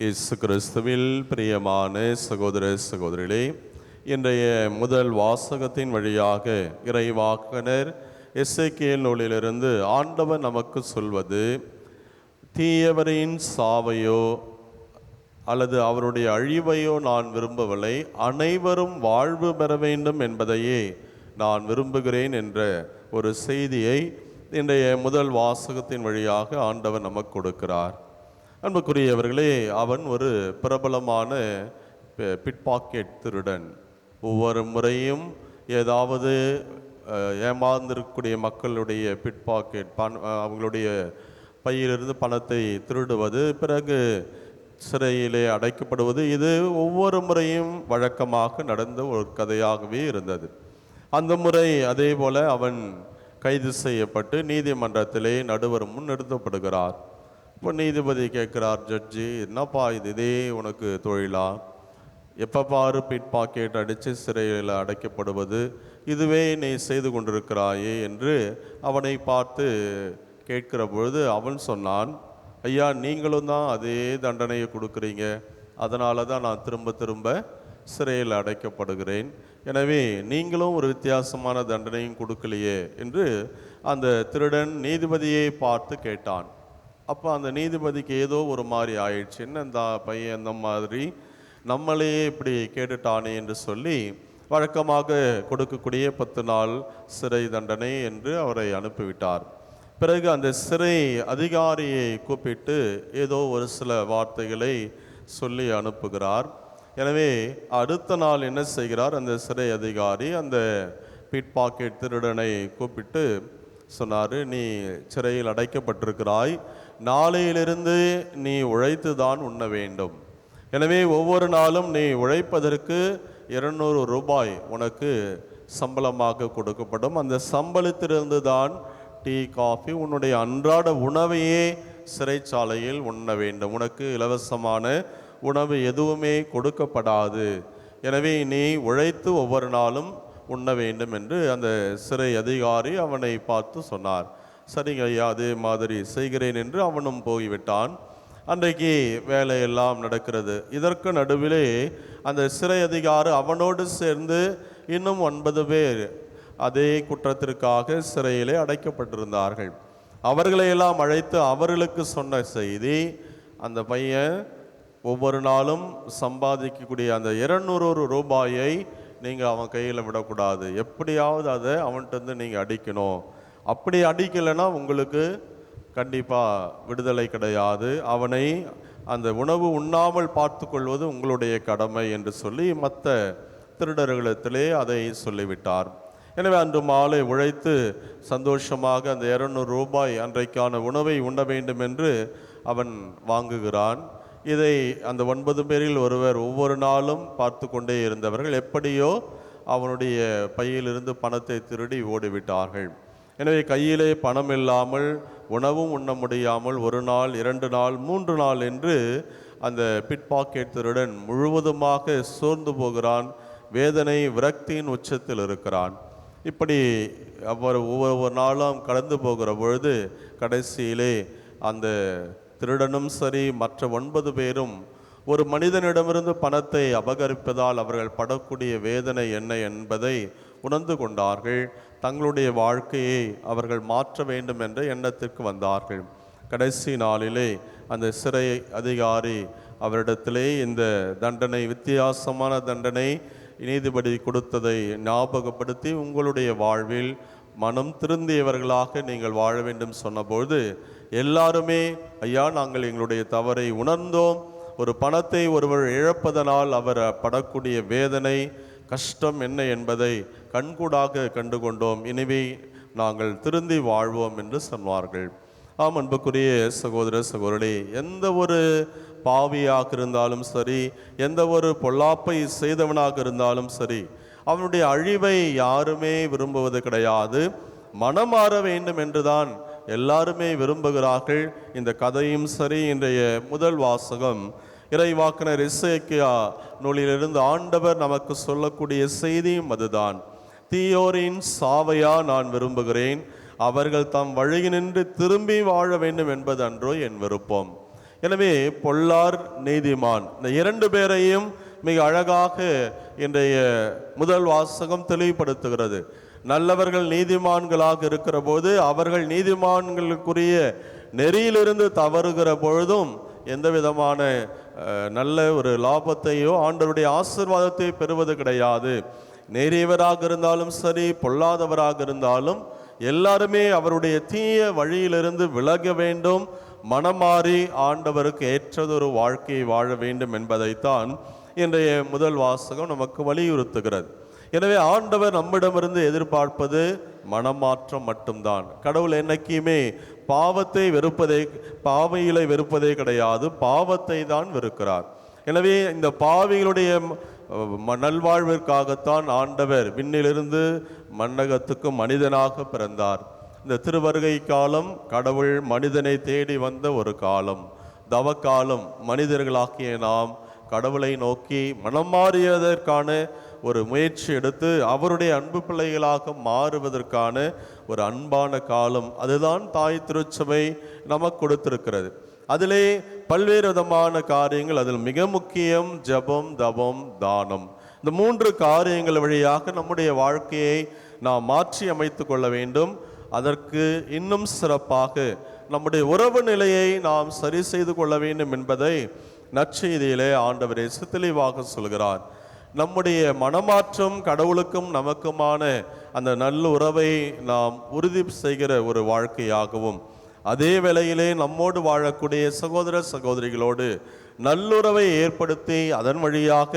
இயேசு கிறிஸ்துவில் பிரியமான சகோதர சகோதரிகளே இன்றைய முதல் வாசகத்தின் வழியாக இறைவாக்கனர் எஸ்ஐகேல் நூலிலிருந்து ஆண்டவர் நமக்கு சொல்வது தீயவரின் சாவையோ அல்லது அவருடைய அழிவையோ நான் விரும்பவில்லை. அனைவரும் வாழ்வு பெற வேண்டும் என்பதையே நான் விரும்புகிறேன் என்ற ஒரு செய்தியை இன்றைய முதல் வாசகத்தின் வழியாக ஆண்டவர் நமக்கு கொடுக்கிறார். அன்புக்குரியவர்களே அவன் ஒரு பிரபலமான பிட்பாக்கெட் திருடன் ஒவ்வொரு முறையும் ஏதாவது ஏமாந்திருக்கக்கூடிய மக்களுடைய பிட்பாக்கெட் பண அவங்களுடைய பையிலிருந்து பணத்தை திருடுவது பிறகு சிறையிலே அடைக்கப்படுவது இது ஒவ்வொரு முறையும் வழக்கமாக நடந்த ஒரு கதையாகவே இருந்தது. அந்த முறை அதே போல அவன் கைது செய்யப்பட்டு நீதிமன்றத்திலே நடுவர் முன் நிறுத்தப்படுகிறார். இப்போ நீதிபதி கேட்குறார் ஜட்ஜி என்னப்பா இது? இதே உனக்கு தொழிலா? எப்போ பாரு பிட் பாக்கெட் அடித்து சிறையில் அடைக்கப்படுவது. இதுவே நீ செய்து கொண்டிருக்கிறாயே என்று அவனை பார்த்து கேட்கிற பொழுது அவன் சொன்னான் ஐயா நீங்களும் தான் அதே தண்டனையை கொடுக்குறீங்க. அதனால தான் நான் திரும்ப திரும்ப சிறையில் அடைக்கப்படுகிறேன். எனவே நீங்களும் ஒரு வித்தியாசமான தண்டனையும் கொடுக்கலையே என்று அந்த திருடன் நீதிபதியை பார்த்து கேட்டான். அப்போ அந்த நீதிபதிக்கு ஏதோ ஒரு மாதிரி ஆயிடுச்சு. என்ன இந்த பையன் இந்த மாதிரி? நம்மளே இப்படி கேட்டுட்டானே என்று சொல்லி வழக்கமாக கொடுக்கக்கூடிய பத்து நாள் சிறை தண்டனை என்று அவரை அனுப்பிவிட்டார். பிறகு அந்த சிறை அதிகாரியை கூப்பிட்டு ஏதோ ஒரு சில வார்த்தைகளை சொல்லி அனுப்புகிறார். எனவே அடுத்த நாள் என்ன செய்கிறார்? அந்த சிறை அதிகாரி அந்த பிட் பாக்கெட் திருடனை கூப்பிட்டு சொன்னார் நீ சிறையில் அடைக்கப்பட்டிருக்கிறாய். நாளையிலிருந்து நீ உழைத்து தான் உண்ண வேண்டும். எனவே ஒவ்வொரு நாளும் நீ உழைப்பதற்கு இருநூறு ரூபாய் உனக்கு சம்பளமாக கொடுக்கப்படும். அந்த சம்பளத்திலிருந்து தான் டீ காஃபி உன்னுடைய அன்றாட உணவையே சிறைச்சாலையில் உண்ண வேண்டும். உனக்கு இலவசமான உணவு எதுவுமே கொடுக்கப்படாது. எனவே நீ உழைத்து ஒவ்வொரு நாளும் உண்ண வேண்டும் என்று அந்த சிறை அதிகாரி அவனை பார்த்து சொன்னார். சரிங்க ஐயா அதே மாதிரி செய்கிறேன் என்று அவனும் போய்விட்டான். அன்றைக்கு வேலையெல்லாம் நடக்கிறது. இதற்கு நடுவிலே அந்த சிறை அதிகாரி அவனோடு சேர்ந்து இன்னும் ஒன்பது பேர் அதே குற்றத்திற்காக சிறையிலே அடைக்கப்பட்டிருந்தார்கள். அவர்களையெல்லாம் அழைத்து அவர்களுக்கு சொன்ன செய்தி அந்த பையன் ஒவ்வொரு நாளும் சம்பாதிக்கக்கூடிய அந்த இருநூறு ரூபாயை நீங்கள் அவன் கையில் விடக்கூடாது. எப்படியாவது அதை அவன்கிட்ட நீங்கள் அடிக்கணும். அப்படி அடிக்கலைன்னா உங்களுக்கு கண்டிப்பாக விடுதலை கிடையாது. அவனை அந்த உணவு உண்ணாமல் பார்த்து கொள்வது உங்களுடைய கடமை என்று சொல்லி மற்ற திருடர்களிடத்திலே அதை சொல்லிவிட்டார். எனவே அன்று மாலை உழைத்து சந்தோஷமாக அந்த இருநூறு ரூபாய் அன்றைக்கான உணவை உண்ண வேண்டும் என்று அவன் வாங்குகிறான். இதை அந்த ஒன்பது பேரில் ஒருவர் ஒவ்வொரு நாளும் பார்த்து கொண்டே இருந்தவர்கள் எப்படியோ அவனுடைய பையிலிருந்து பணத்தை திருடி ஓடிவிட்டார்கள். எனவே கையிலே பணம் இல்லாமல் உணவும் உண்ண முடியாமல் ஒரு நாள் இரண்டு நாள் மூன்று நாள் என்று அந்த பிட்பாக்கெட் திருடன் முழுவதுமாக சோர்ந்து போகிறான் வேதனை விரக்தியின் உச்சத்தில் இருக்கிறான். இப்படி அவர் ஒவ்வொரு நாளும் கடந்து போகிற பொழுது கடைசியிலே அந்த திருடனும் சரி மற்ற ஒன்பது பேரும் ஒரு மனிதனிடமிருந்து பணத்தை அபகரிப்பதால் அவர்கள் படக்கூடிய வேதனை என்ன என்பதை உணர்ந்து கொண்டார்கள். தங்களுடைய வாழ்க்கையை அவர்கள் மாற்ற வேண்டும் என்ற எண்ணத்திற்கு வந்தார்கள். கடைசி நாளிலே அந்த சிறை அதிகாரி அவரிடத்திலே இந்த தண்டனை வித்தியாசமான தண்டனை நீதிபதி கொடுத்ததை ஞாபகப்படுத்தி உங்களுடைய வாழ்வில் மனம் திருந்தியவர்களாக நீங்கள் வாழ வேண்டும் சொன்னபொழுது எல்லாருமே ஐயா நாங்கள் எங்களுடைய தவறை உணர்ந்தோம். ஒரு பணத்தை ஒருவர் இழப்பதனால் அவர் படக்கூடிய வேதனை கஷ்டம் என்ன என்பதை கண்கூடாக கண்டு கொண்டோம் எனவே நாங்கள் திருந்தி வாழ்வோம் என்று சொன்னார்கள் ஆம் அன்புக்குரிய சகோதர சகோதரி எந்த ஒரு பாவியாக இருந்தாலும் சரி எந்த ஒரு பொல்லாப்பை செய்தவனாக இருந்தாலும் சரி அவனுடைய அழிவை யாருமே விரும்புவது கிடையாது. மனமாற வேண்டும் என்றுதான் எல்லாருமே விரும்புகிறார்கள். இந்த கதையும் சரி இன்றைய முதல் வாசகம். இறைவாக்கினர் இசைக்கியா நூலிலிருந்து ஆண்டவர் நமக்கு சொல்லக்கூடிய செய்தியும் அதுதான். தீயோரின் சாவையா நான் விரும்புகிறேன். அவர்கள் தம் வழியினின்று திரும்பி வாழ வேண்டும் என்பது அன்றோ என் விருப்பம். எனவே பொல்லார் நீதிமான் இந்த இரண்டு பேரையும் மிக அழகாக இன்றைய முதல் வாசகம் தெளிவுபடுத்துகிறது. நல்லவர்கள் நீதிமான்களாக இருக்கிற போது அவர்கள் நீதிமான்களுக்குரிய நெறியிலிருந்து தவறுகிற பொழுதும் எந்த விதமான நல்ல ஒரு லாபத்தையோ ஆண்டவருடைய ஆசீர்வாதத்தை பெறுவது கிடையாது. நேரியவராக இருந்தாலும் சரி பொல்லாதவராக இருந்தாலும் எல்லாருமே அவருடைய தீய வழியிலிருந்து விலக வேண்டும். மனமாறி ஆண்டவருக்கு ஏற்றதொரு வாழ்க்கையை வாழ வேண்டும் என்பதைத்தான் இன்றைய முதல் வாசகம் நமக்கு வலியுறுத்துகிறது. எனவே ஆண்டவர் நம்மிடமிருந்து எதிர்பார்ப்பது மனமாற்றம் மட்டும்தான். கடவுள் என்னைக்குமே பாவத்தை வெறுப்பதே பாவையிலை வெறுப்பதே கிடையாது பாவத்தை தான் வெறுக்கிறார். எனவே இந்த பாவிகளுடைய நல்வாழ்விற்காகத்தான் ஆண்டவர் விண்ணிலிருந்து மன்னகத்துக்கு மனிதனாக பிறந்தார். இந்த திருவருகை காலம் கடவுள் மனிதனை தேடி வந்த ஒரு காலம். தவக்காலம் மனிதர்களாகிய நாம் கடவுளை நோக்கி மனம் மாறியதற்கான ஒரு முயற்சி எடுத்து அவருடைய அன்பு பிள்ளைகளாக மாறுவதற்கான ஒரு அன்பான காலம் அதுதான் தாய் திருச்சபை நமக்கு கொடுத்திருக்கிறது. அதிலே பல்வேறு விதமான காரியங்கள் அதில் மிக முக்கியம் ஜெபம் தபம் தானம். இந்த மூன்று காரியங்கள் வழியாக நம்முடைய வாழ்க்கையை நாம் மாற்றி அமைத்து கொள்ள வேண்டும். அதற்கு இன்னும் சிறப்பாக நம்முடைய உறவு நிலையை நாம் சரி செய்து கொள்ள வேண்டும் என்பதை நற்செய்தியிலே ஆண்டவர் இயேசு தெளிவாக சொல்கிறார். நம்முடைய மனமாற்றம் கடவுளுக்கும் நமக்குமான அந்த நல்ல உறவை நாம் உறுதி செய்கிற ஒரு வாழ்க்கையாகவும் அதே வேளையிலே நம்மோடு வாழக்கூடிய சகோதர சகோதரிகளோடு நல்லுறவை ஏற்படுத்தி அதன் வழியாக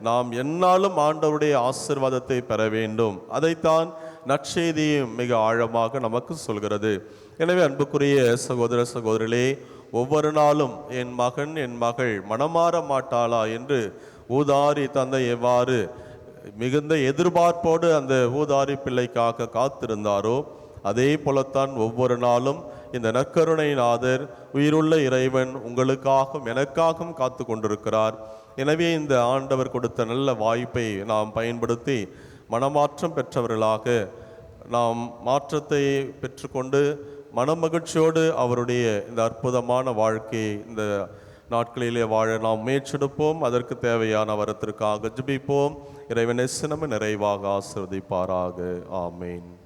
நாம் என்னாலும் ஆண்டவருடைய ஆசிர்வாதத்தை பெற வேண்டும். அதைத்தான் நற்செய்தியும் மிக ஆழமாக நமக்கு சொல்கிறது. எனவே அன்புக்குரிய சகோதர சகோதரிகளே ஒவ்வொரு நாளும் என் மகன் என் மகள் மனமாற மாட்டாளா என்று ஊதாரி தந்தை எவ்வாறு மிகுந்த எதிர்பார்ப்போடு அந்த ஊதாரி பிள்ளைக்காக காத்திருந்தாரோ அதே போலத்தான் ஒவ்வொரு நாளும் இந்த நற்கருணை நாதர் உயிருள்ள இறைவன் உங்களுக்காகவும் எனக்காகவும் காத்து கொண்டிருக்கிறார் எனவே இந்த ஆண்டவர் கொடுத்த நல்ல வாய்ப்பை நாம் பயன்படுத்தி மனமாற்றம் பெற்றவர்களாக நாம் மாற்றத்தை பெற்றுக்கொண்டு மனமகிழ்ச்சியோடு அவருடைய இந்த அற்புதமான வாழ்க்கையை இந்த நாட்களிலே வாழ நாம் முயற்செடுப்போம் அதற்கு தேவையான வரத்திற்காக ஜபிப்போம். இறைவனை சினம நிறைவாக ஆசிர்வதிப்பாராக. ஆமேன்.